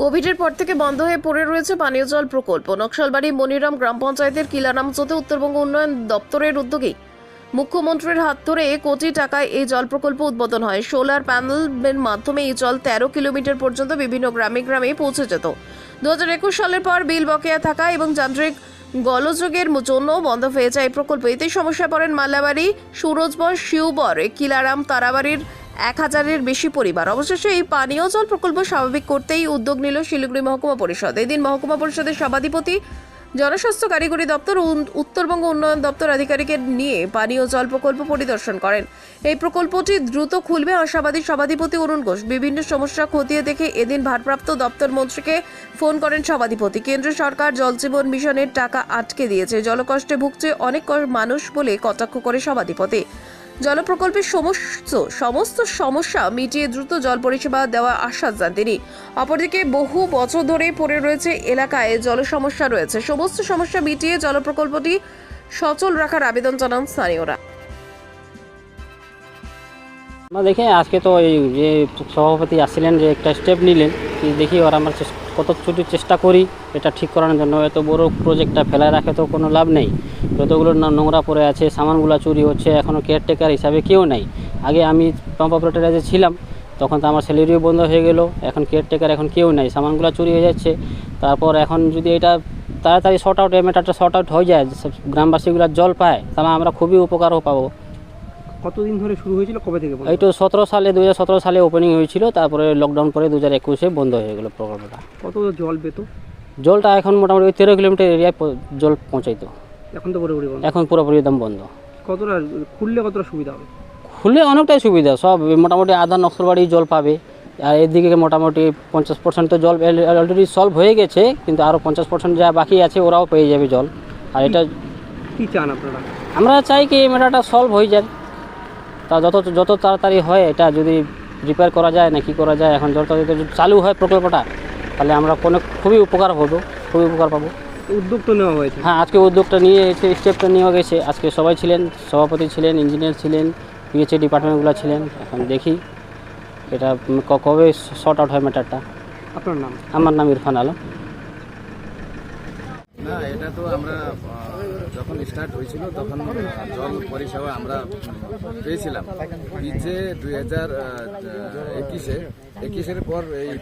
কোভিডের পর থেকে বন্ধ হয়ে পড়ে রয়েছে পানীয় জল প্রকল্প। নকশালবাড়ি মনিরাম গ্রাম পঞ্চায়েতের কিলারামচোতে উত্তরবঙ্গ উন্নয়ন দপ্তরের উদ্যোগে মুখ্যমন্ত্রীর হাত ধরে কোটি টাকায় এই জল প্রকল্প উদ্বোধন হয়। সোলার প্যানেলের মাধ্যমে এই জল তেরো কিলোমিটার পর্যন্ত বিভিন্ন গ্রামে গ্রামে পৌঁছে যেত। দু হাজার একুশ সালের পর বিল বকেয়া থাকা এবং যান্ত্রিক গলযোগের জন্য বন্ধ হয়ে যায় এই প্রকল্প। এতে সমস্যা পড়েন মাল্লাবাড়ি সুরজবর শিউবর কিলারাম, তারাবাড়ির এক হাজারের বেশি পরিবার। অবশেষে এই পানীয় জল প্রকল্প স্বাভাবিক করতেই উদ্যোগ নিল শিলিগুড়ি মহকুমা পরিষদ। এদিন মহকুমা পরিষদের সভাধিপতি, জনস্বাস্থ্য কারিগরি দপ্তর উত্তরবঙ্গ উন্নয়ন দপ্তর আধিকারিকের নিয়ে পানীয় জল প্রকল্প পরিদর্শন করেন। এই প্রকল্পটি দ্রুত খুলবে আশাবাদী সভাধিপতি অরুণ ঘোষ। বিভিন্ন সমস্যা খতিয়ে দেখে এদিন ভারপ্রাপ্ত দপ্তর মন্ত্রীকে ফোন করেন সভাধিপতি। কেন্দ্র সরকার জল জীবন মিশনের টাকা আটকে দিয়েছে। জলকষ্টে ভুগছে অনেক মানুষ বলে কটাক্ষ করে সভাধিপতি। জল প্রকল্পের সমস্ত সমস্ত সমস্যা মিটিয়ে দ্রুত জল পরিষেবা দেওয়া আশ্বাস দেন তিনি। অপরদিকে বহু বছর ধরে পড়ে রয়েছে এলাকায় জল সমস্যা রয়েছে। সমস্ত সমস্যা মিটিয়ে জলপ্রকল্পটি সচল রাখার আবেদন জানান স্থানীয়রা। দেখে, আজকে তো এই যে সভাপতি আসছিলেন যে একটা স্টেপ নিলেন দেখি ওরা আমরা কত ছুটি চেষ্টা করি, এটা ঠিক করানোর জন্য। এত বড় প্রজেক্টটা ফেলায় রাখে তো কোনো লাভ নেই। যতগুলো না- নোংরা পড়ে আছে, সামানগুলো চুরি হচ্ছে এখনও কেয়ারটেকার হিসাবে কেউ নেই। আগে আমি পাম্প অপারেটারে যে ছিলাম, তখন তো আমার স্যালারিও বন্ধ হয়ে গেল, এখন কেয়ারটেকার এখন কেউ নেই, সামানগুলো চুরি হয়ে যাচ্ছে। তারপর এখন যদি এটা তাড়াতাড়ি শর্ট আউট এই ম্যাটারটা শর্ট আউট হয়ে যায় গ্রামবাসীগুলো জল পায়, তাহলে আমরা খুবই উপকারও পাবো। কতদিন ধরে শুরু হয়েছিল? কবে থেকে? এই তো সতেরো সালে দু হাজার সতেরো সালে ওপেনিং হয়েছিল তারপরে লকডাউন পরে দু হাজার একুশে বন্ধ হয়ে গেল প্রকল্পটা কত জল পেত? জলটা এখন মোটামুটি ওই তেরো কিলোমিটার এরিয়ায় জল পৌঁছাইতো। এখন তো পুরোপুরি বন্ধ। এখন পুরোপুরি একদম বন্ধ। কতটা খুললে কতটা সুবিধা হবে? খুললে অনেকটাই সুবিধা সব মোটামুটি আধা নকশালবাড়ি জল পাবে। আর এদিকে মোটামুটি পঞ্চাশ পার্সেন্ট তো জল অলরেডি সলভ হয়ে গেছে কিন্তু আরও পঞ্চাশ পার্সেন্ট যা বাকি আছে ওরাও পেয়ে যাবে জল। আর এটা কি চান আপনারা? আমরা চাই কি এই ম্যাটারটা সলভ হয়ে যাক। তা যত যত তাড়াতাড়ি হয় এটা যদি রিপেয়ার করা যায় না কি করা যায় এখন যত তাড়াতাড়ি যদি চালু হয় প্রকল্পটা তাহলে আমরা কোনো খুবই উপকার হব খুবই উপকার পাবো। উদ্যোগ তো নেওয়া হয়েছে। হ্যাঁ আজকে উদ্যোগটা নিয়ে এসে স্টেপটা নেওয়া গেছে। আজকে সবাই ছিলেন সভাপতি ছিলেন ইঞ্জিনিয়ার ছিলেন পিএইচএ ডিপার্টমেন্টগুলো ছিলেন। এখন দেখি এটা ক- কবে শর্ট আউট হয় ম্যাটারটা আপনার নাম? আমার নাম ইরফান আলম। না এটা তো আমরা যখন স্টার্ট হয়েছিল, তখন জল পরিষেবা আমরা পেয়েছিলাম। যে দুই হাজার একুশে, একুশের পর এই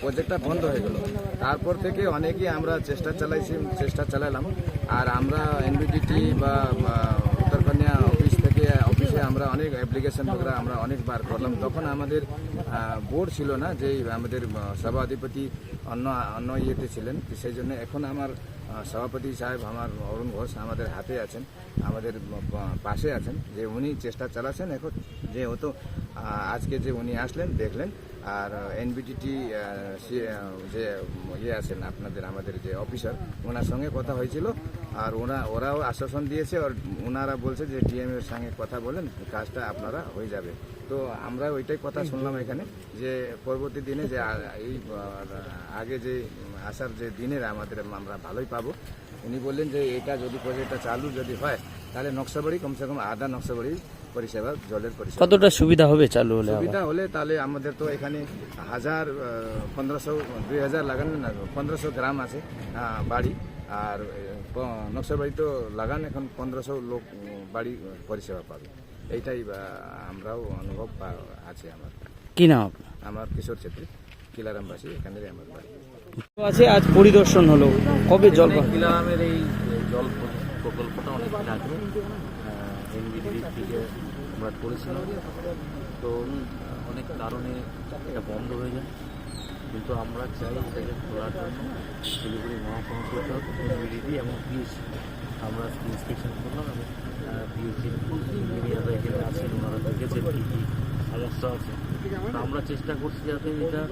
প্রজেক্টটা বন্ধ হয়ে গেল। তারপর থেকে অনেকেই আমরা চেষ্টা চালাইছি, চেষ্টা চালালাম। আর আমরা এনবিডিটি বা উত্তরকন্যা অফিস অফিসে আমরা অনেক অ্যাপ্লিকেশন বগেরা আমরা অনেকবার করলাম। তখন আমাদের বোর্ড ছিল না যে আমাদের সভাধিপতি অন্য অন্য ইয়েতে ছিলেন। সেই জন্য এখন আমার সভাপতি সাহেব আমার অরুণ ঘোষ আমাদের হাতে আছেন আমাদের পাশে আছেন। যে উনি চেষ্টা চালাচ্ছেন এখন। যে হতো আহ, আজকে যে উনি আসলেন, দেখলেন, আর এনবিটিটি যে ইয়ে আছেন আপনাদের, আমাদের যে অফিসার, ওনার সঙ্গে কথা হয়েছিল, আর ওনা, ওরাও আশ্বাসন দিয়েছে, আর ওনারা বলছে যে ডিএম এর সঙ্গে কথা বলেন, কাজটা আপনারা হয়ে যাবে। তো আমরা ওইটাই কথা শুনলাম এখানে, যে পরবর্তী দিনে যে এই আগে যে আসার যে দিনের আমাদের আমরা ভালোই পাবো। উনি বললেন যে, এটা যদি প্রজেক্টটা চালু যদি হয় তাহলে নকশাবাড়ি কমসে কম আধা নকশাবাড়ি পরিষেবা জলের পরিষেবা। কতটা সুবিধা হবে চালু হলে সুবিধা হলে তাহলে আমাদের তো এখানে হাজার পনেরোশো দুই হাজার লাগান না পনেরোশো গ্রাম আছে বাড়ি। আর নকশাবাড়ি তো লাগান এখন পনেরোশো লোক বাড়ি পরিষেবা পাবে। এইটাই আমরাও অনুভব আছে আমার। কি নাম? আমার কিশোর ছেত্রী কিলারামবাসী এখানেরই আমার বাড়ি। আছে আজ পরিদর্শন হলো। কবে জল? কিলারামের এই জল প্রকল্পটা অনেক দিন আগে এনবিডি থেকে আমরা করেছিলাম। তো অনেক কারণে এটা বন্ধ হয়ে যায়। কিন্তু আমরা চাই এটাকে খোলার জন্য শিলিগুড়ি মহাকমিশন এনবিডিডি এবং পিএসসি আমরা ইন্সপেকশন করলাম এবং পিএসসি ইঞ্জিনিয়াররা এখানে আছেন, ওনারা দেখেছেন কী কী সমস্যা আছে। আমরা চেষ্টা করছি যাতে এটা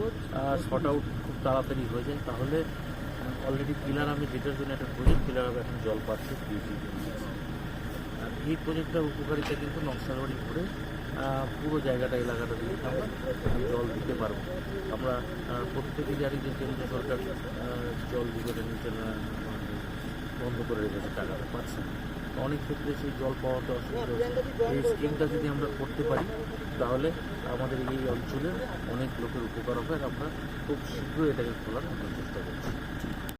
শর্ট আউট খুব তাড়াতাড়ি হয়ে যায়। তাহলে অলরেডি পিলার আমি যেটার জন্য একটা প্রজেক্ট পিলার আমি এখন জল পাচ্ছে আর এই প্রজেক্টটার উপকারিতা কিন্তু নকশালবাড়ি ঘুরে পুরো জায়গাটা, এলাকাটা দিয়ে আমরা জল দিতে পারব। আমরা প্রত্যেকে জানি যে কেন্দ্র সরকার জল বিতরণ বন্ধ করে রেখেছে, টাকাটা পাচ্ছে। অনেক ক্ষেত্রে সেই জল পাওয়াতে অসুবিধা হচ্ছে। এই স্কিমটা যদি আমরা করতে পারি, তাহলে আমাদের এই অঞ্চলে অনেক লোকের উপকার হবে, আর আমরা খুব শীঘ্রই এটাকে খোলার চেষ্টা করব